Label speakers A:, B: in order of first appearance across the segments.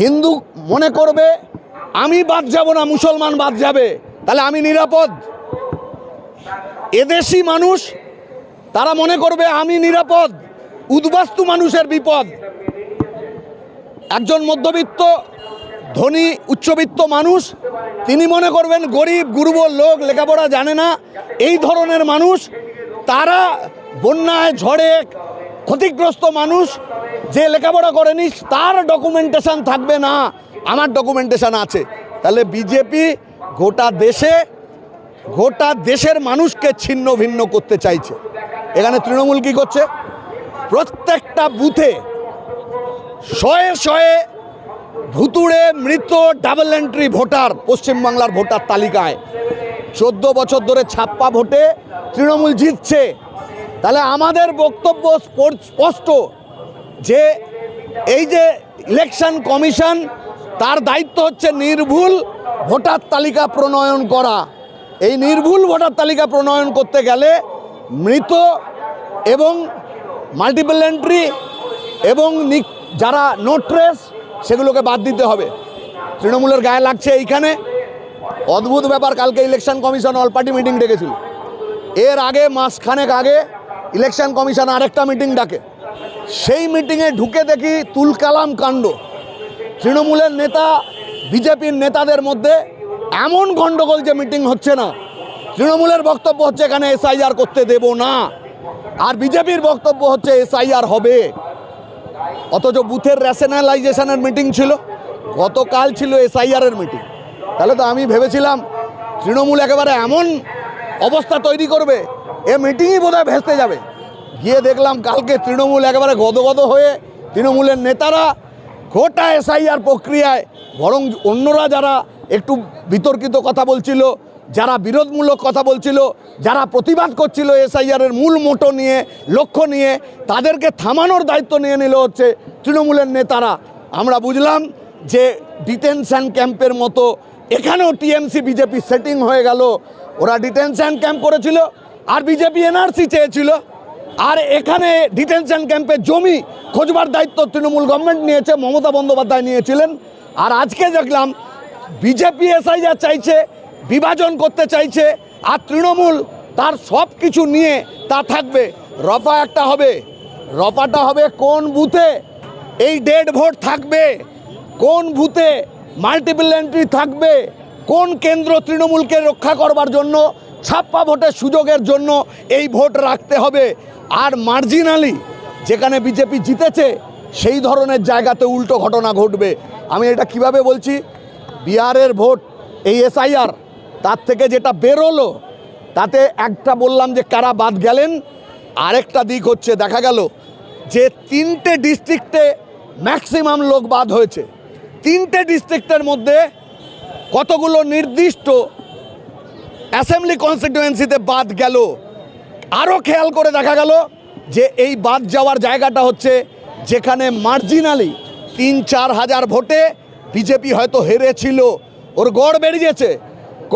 A: হিন্দু মনে করবে, আমি বাদ যাব না, মুসলমান বাদ যাবে, তাহলে আমি নিরাপদ। এদেশি মানুষ, তারা মনে করবে, আমি নিরাপদ, উদ্বাস্তু মানুষের বিপদ। একজন মধ্যবিত্ত, ধনী, উচ্চবিত্ত মানুষ, তিনি মনে করবেন, গরিব, গুরুবর লোক, লেখাপড়া জানে না, এই ধরনের মানুষ, তারা বন্যায়, ঝড়ে ক্ষতিগ্রস্ত মানুষ যে লেখাপড়া করেনি, তার ডকুমেন্টেশন থাকবে না। আমার ডকুমেন্টেশন আছে। তাহলে বিজেপি গোটা দেশে, গোটা দেশের মানুষকে ছিন্ন ভিন্ন করতে চাইছে। এখানে তৃণমূল কি করছে? প্রত্যেকটা বুথে শয়ে শয়ে ভুতুড়ে মৃত ডাবল এন্ট্রি ভোটার পশ্চিমবাংলার ভোটার তালিকায়। চোদ্দ বছর ধরে ছাপ্পা ভোটে তৃণমূল জিতছে। তাহলে আমাদের বক্তব্য স্পষ্ট। যে এই যে ইলেকশন কমিশন তার দায়িত্ব হচ্ছে নির্ভুল ভোটার তালিকা প্রণয়ন করা। এই নির্ভুল ভোটার তালিকা প্রণয়ন করতে গেলে মৃত এবং মাল্টিপল এন্ট্রি এবং যারা নো ট্রেস সেগুলোকে বাদ দিতে হবে। তৃণমূলের গায়ে লাগছে এইখানে। অদ্ভুত ব্যাপার, কালকে election commission all party meeting ডেকেছিল। এর আগে মাসখানেক আগে ইলেকশন কমিশন আরেকটা মিটিং ডাকে। সেই মিটিংয়ে ঢুকে দেখি তুলকালাম কাণ্ড। তৃণমূলের নেতা, বিজেপির নেতাদের মধ্যে এমন গণ্ডগোল যে মিটিং হচ্ছে না। তৃণমূলের বক্তব্য হচ্ছে এখানে এসআইআর করতে দেব না। আর বিজেপির বক্তব্য হচ্ছে এসআইআর হবে। অথচ বুথের রেশনালাইজেশনের মিটিং ছিল। গতকাল ছিল এসআইআরের মিটিং। তাহলে তো আমি ভেবেছিলাম তৃণমূল একেবারে এমন অবস্থা তৈরি করবে, এ মিটিংই বোধহয় ভেস্তে যাবে। গিয়ে দেখলাম কালকে তৃণমূল একেবারে গদগদ হয়ে তৃণমূলের নেতারা গোটা এসআইআর প্রক্রিয়ায়, বরং অন্যরা যারা একটু বিতর্কিত কথা বলছিল, যারা বিরোধমূলক কথা বলছিল, যারা প্রতিবাদ করছিল এসআইআরের মূল মোটো নিয়ে, লক্ষ্য নিয়ে, তাদেরকে থামানোর দায়িত্ব নিয়ে নিল হচ্ছে তৃণমূলের নেতারা। আমরা বুঝলাম যে ডিটেনশন ক্যাম্পের মতো এখানেও টিএমসি, বিজেপি সেটিং হয়ে গেল। ওরা ডিটেনশন ক্যাম্প করেছিল, আর বিজেপি এনআরসি চেয়েছিল। আর এখানে ডিটেনশন ক্যাম্পের জমি খোঁজবার দায়িত্ব তৃণমূল গভর্নমেন্ট নিয়েছে, মমতা বন্দ্যোপাধ্যায় নিয়েছিলেন। আর আজকে দেখলাম বিজেপি এসআই যা চাইছে, বিভাজন করতে চাইছে, আর তৃণমূল তার সব কিছু নিয়ে তা থাকবে। রফা একটা হবে। রফাটা হবে কোন বুথে? এই ডেড ভোট থাকবে। কোন বুথে মাল্টিপল এন্ট্রি থাকবে? কোন কেন্দ্র তৃণমূলকে রক্ষা করবার জন্য, ছাপ্পা ভোটের সুযোগের জন্য এই ভোট রাখতে হবে। আর মার্জিনালি যেখানে বিজেপি জিতেছে, সেই ধরনের জায়গাতে উল্টো ঘটনা ঘটবে। আমি এটা কীভাবে বলছি? বিহারের ভোট, এই এসআইআর, তার থেকে যেটা বেরোলো, তাতে একটা বললাম যে কারা বাদ গেলেন, আরেকটা দিক হচ্ছে, দেখা গেল যে তিনটে ডিস্ট্রিক্টে ম্যাক্সিমাম লোক বাদ হয়েছে। তিনটে ডিস্ট্রিক্টের মধ্যে কতগুলো নির্দিষ্ট অ্যাসেম্বলি কনস্টিটুয়েন্সিতে বাদ গেল আরও খেয়াল করে দেখা গেল যে এই বাদ যাওয়ার জায়গাটা হচ্ছে যেখানে মার্জিনালি তিন, চার হাজার ভোটে বিজেপি হয়তো হেরেছিল। ওর গড় বেরিয়েছে।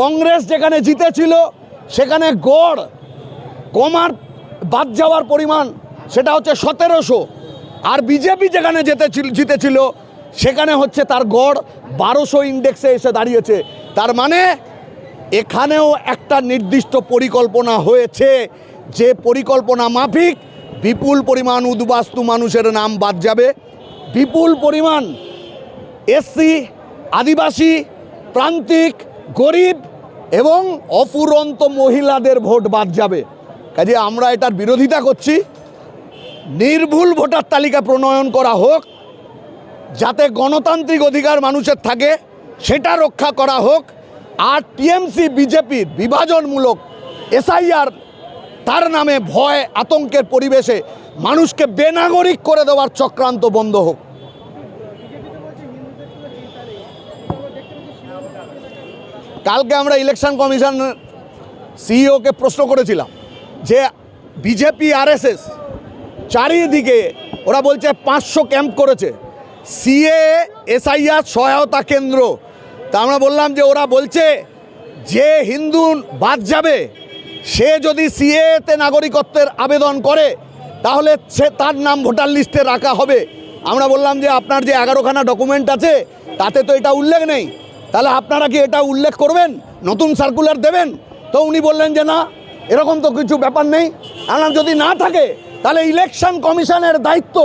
A: কংগ্রেস যেখানে জিতেছিল, সেখানে গড় কমার, বাদ যাওয়ার পরিমাণ সেটা হচ্ছে সতেরোশো। আর বিজেপি যেখানে যেতেছিল জিতেছিল, সেখানে হচ্ছে তার গড় বারোশো ইন্ডেক্সে এসে দাঁড়িয়েছে। তার মানে এখানেও একটা নির্দিষ্ট পরিকল্পনা হয়েছে। যে পরিকল্পনা মাফিক, বিপুল পরিমাণ উদ্বাস্তু মানুষের নাম বাদ যাবে। বিপুল পরিমাণ এসসি, আদিবাসী, প্রান্তিক, গরিব এবং অফুরন্ত মহিলাদের ভোট বাদ যাবে। কাজে আমরা এটার বিরোধিতা করছি। নির্ভুল ভোটার তালিকা প্রণয়ন করা হোক, যাতে গণতান্ত্রিক অধিকার মানুষের থাকে, সেটা রক্ষা করা হোক। আর টিএমসি বিজেপির বিভাজনমূলক, এসআইআর তার নামে ভয়, আতঙ্কের পরিবেশে মানুষকে বেনাগরিক করে দেওয়ার চক্রান্ত বন্ধ হোক। কালকে আমরা ইলেকশন কমিশন সিইওকে প্রশ্ন করেছিলাম যে বিজেপি, আরএসএস চারিদিকে ওরা বলছে পাঁচশো ক্যাম্প করেছে। সিএ, এসআইআর সহায়তা কেন্দ্র। তা আমরা বললাম যে ওরা বলছে যে হিন্দু বাদ যাবে সে যদি সিএতে নাগরিকত্বের আবেদন করে, তাহলে সে তার নাম ভোটার লিস্টে রাখা হবে। আমরা বললাম যে আপনার যে এগারোখানা ডকুমেন্ট আছে, তাতে তো এটা উল্লেখ নেই। তাহলে আপনারা কি এটা উল্লেখ করবেন? নতুন সার্কুলার দেবেন? তো উনি বললেন যে না, এরকম তো কিছু ব্যাপার নেই। আমরা যদি না থাকে, তাহলে ইলেকশন কমিশনের দায়িত্ব।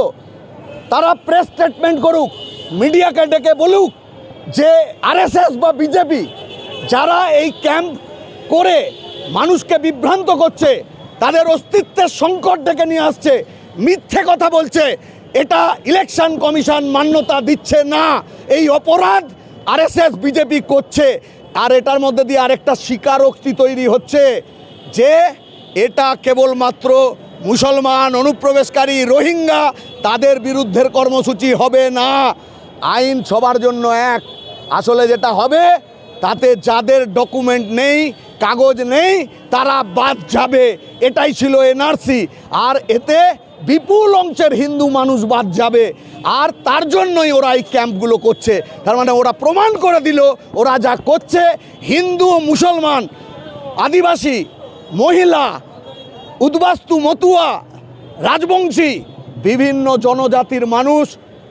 A: তারা প্রেস স্টেটমেন্ট করুক, মিডিয়াকে ডেকে বলুক যে আরএসএস বা বিজেপি যারা এই ক্যাম্প করে মানুষকে বিভ্রান্ত করছে, তাদের অস্তিত্বের সংকট ডেকে নিয়ে আসছে, মিথ্যে কথা বলছে। এটা ইলেকশন কমিশন মান্যতা দিচ্ছে না। এই অপরাধ আরএসএস, বিজেপি করছে। আর এটার মধ্যে দিয়ে আরেকটা স্বীকারোক্তি তৈরি হচ্ছে যে এটা কেবলমাত্র মুসলমান অনুপ্রবেশকারী রোহিঙ্গা, তাদের বিরুদ্ধের কর্মসূচি হবে না। আইন সবার জন্য এক। আসলে যেটা হবে, তাতে যাদের ডকুমেন্ট নেই কাগজ নেই, তারা বাদ যাবে। এটাই ছিল এনআরসি আর এতে বিপুল অংশের হিন্দু মানুষ বাদ যাবে। আর তার জন্যই ওরা এই ক্যাম্পগুলো করছে। তার মানে ওরা প্রমাণ করে দিল, ওরা যা করছে, হিন্দু, মুসলমান, আদিবাসী, মহিলা, উদ্বাস্তু, মতুয়া, রাজবংশী, বিভিন্ন জনজাতির মানুষ,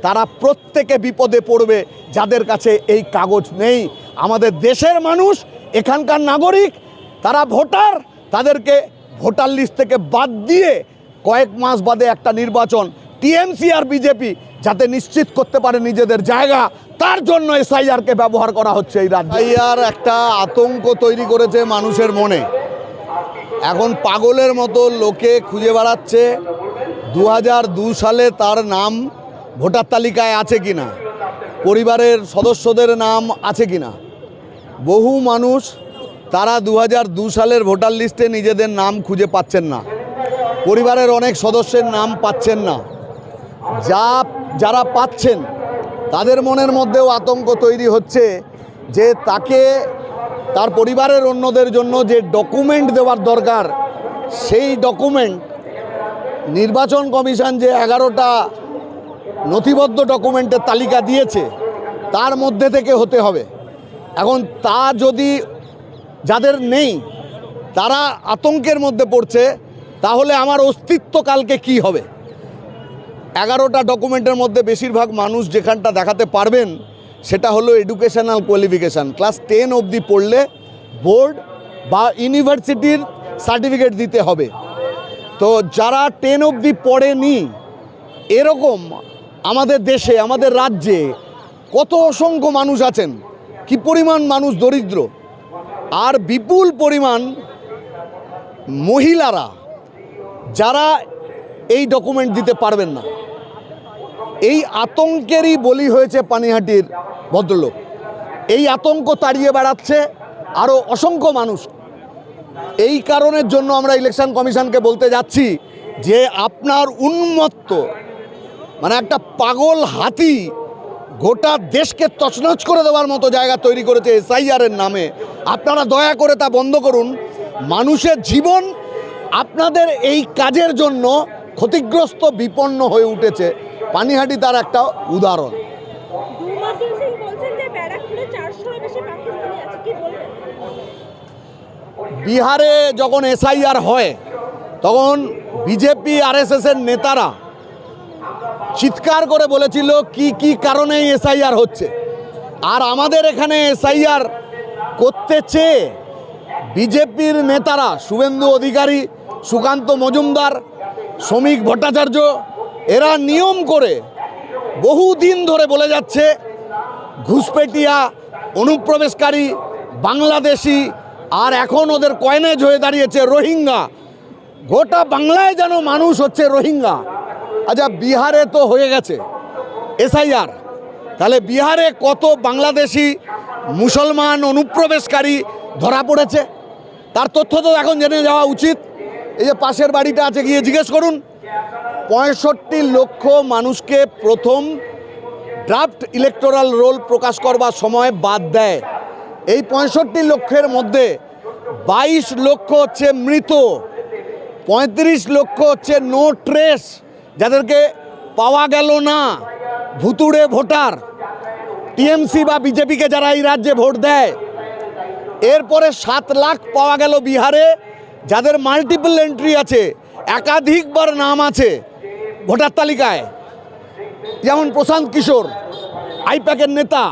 A: তারা প্রত্যেকে বিপদে পড়বে। যাদের কাছে এই কাগজ নেই, আমাদের দেশের মানুষ, এখানকার নাগরিক তারা ভোটার, তাদেরকে ভোটার লিস্ট থেকে বাদ দিয়ে কয়েক মাস বাদে একটা নির্বাচন টিএমসি আর বিজেপি যাতে নিশ্চিত করতে পারে নিজেদের জায়গা, তার জন্য এসআইআরকে ব্যবহার করা হচ্ছে এই রাজ্যে। এসআইআর একটা আতঙ্ক তৈরি করেছে মানুষের মনে। এখন পাগলের মতো লোকে খুঁজে বেড়াচ্ছে দু সালে তার নাম ভোটার তালিকায় আছে কিনা, পরিবারের সদস্যদের নাম আছে কিনা। বহু মানুষ তারা দু সালের ভোটার লিস্টে নিজেদের নাম খুঁজে পাচ্ছেন না। পরিবারের অনেক সদস্যের নাম পাচ্ছেন না। যা, যারা পাচ্ছেন, তাদের মনের মধ্যেও আতঙ্ক তৈরি হচ্ছে যে তাকে তার পরিবারের অন্যদের জন্য যে ডকুমেন্ট দেওয়ার দরকার, সেই ডকুমেন্ট নির্বাচন কমিশন যে এগারোটা নথিবদ্ধ ডকুমেন্টের তালিকা দিয়েছে, তার মধ্যে থেকে হতে হবে। এখন তা যদি যাদের নেই, তারা আতঙ্কের মধ্যে পড়ছে, তাহলে আমার অস্তিত্ব কালকে কি হবে? এগারোটা ডকুমেন্টের মধ্যে বেশিরভাগ মানুষ যেখানটা দেখাতে পারবেন, সেটা হলো এডুকেশনাল কোয়ালিফিকেশান ক্লাস টেন অবধি পড়লে বোর্ড বা ইউনিভার্সিটির সার্টিফিকেট দিতে হবে। তো যারা টেন অবধি পড়েনি, এরকম আমাদের দেশে, আমাদের রাজ্যে কত অসংখ্য মানুষ আছেন, কি পরিমাণ মানুষ দরিদ্র আর বিপুল পরিমাণ মহিলারা যারা এই ডকুমেন্ট দিতে পারবেন না। এই আতঙ্কেরই বলি হয়েছে পানিহাটির ভদ্রলোক। এই আতঙ্ক তাড়িয়ে বেড়াচ্ছে আরও অসংখ্য মানুষ। এই কারণের জন্য আমরা ইলেকশন কমিশনকে বলতে যাচ্ছি যে আপনার উন্মত্ত মানে একটা পাগল হাতি গোটা দেশকে তছনছ করে দেওয়ার মতো জায়গা তৈরি করেছে এসআইআরের নামে। আপনারা দয়া করে তা বন্ধ করুন। মানুষের জীবন আপনাদের এই কাজের জন্য ক্ষতিগ্রস্ত বিপন্ন হয়ে উঠেছে। পানিহাটি তার একটা উদাহরণ। বিহারে যখন এসআইআর হয় তখন বিজেপি আরএসএসের নেতারা চিৎকার করে বলেছিল, কি কি কারণে এসআইআর হচ্ছে? আর আমাদের এখানে এসআইআর করতে চেয়ে বিজেপির নেতারা, শুভেন্দু অধিকারী, সুকান্ত মজুমদার, শ্রমিক ভট্টাচার্য, এরা নিয়ম করে বহুদিন ধরে বলে যাচ্ছে, ঘুষপেটিয়া, অনুপ্রবেশকারী, বাংলাদেশি, আর এখন ওদের কয়নেজ হয়ে দাঁড়িয়েছে রোহিঙ্গা। গোটা বাংলায় যেন মানুষ হচ্ছে রোহিঙ্গা। আচ্ছা বিহারে তো হয়ে গেছে। এসআইআর। তাহলে বিহারে কত বাংলাদেশি মুসলমান অনুপ্রবেশকারী ধরা পড়েছে? তার তথ্য তো এখন জেনে যাওয়া উচিত। এই যে পাশের বাড়িটা আছে, গিয়ে জিজ্ঞেস করুন। পঁয়ষট্টি লক্ষ মানুষকে প্রথম ড্রাফট ইলেকটোরাল রোল প্রকাশ করবার সময় বাদ দেয়। এই পঁয়ষট্টি লক্ষের মধ্যে বাইশ লক্ষ হচ্ছে মৃত, পঁয়ত্রিশ লক্ষ হচ্ছে নো ট্রেস যাদেরকে পাওয়া গেল না, ভুতুড়ে ভোটার, টিএমসি বা বিজেপিকে যারা এই রাজ্যে ভোট দেয়, এরপরে সাত লাখ পাওয়া গেল বিহারে, যাদের মাল্টিপল এন্ট্রি আছে, একাধিকবার নাম আছে ভোটার তালিকায়। যেমন প্রশান্ত কিশোর, আইপ্যাকের নেতা।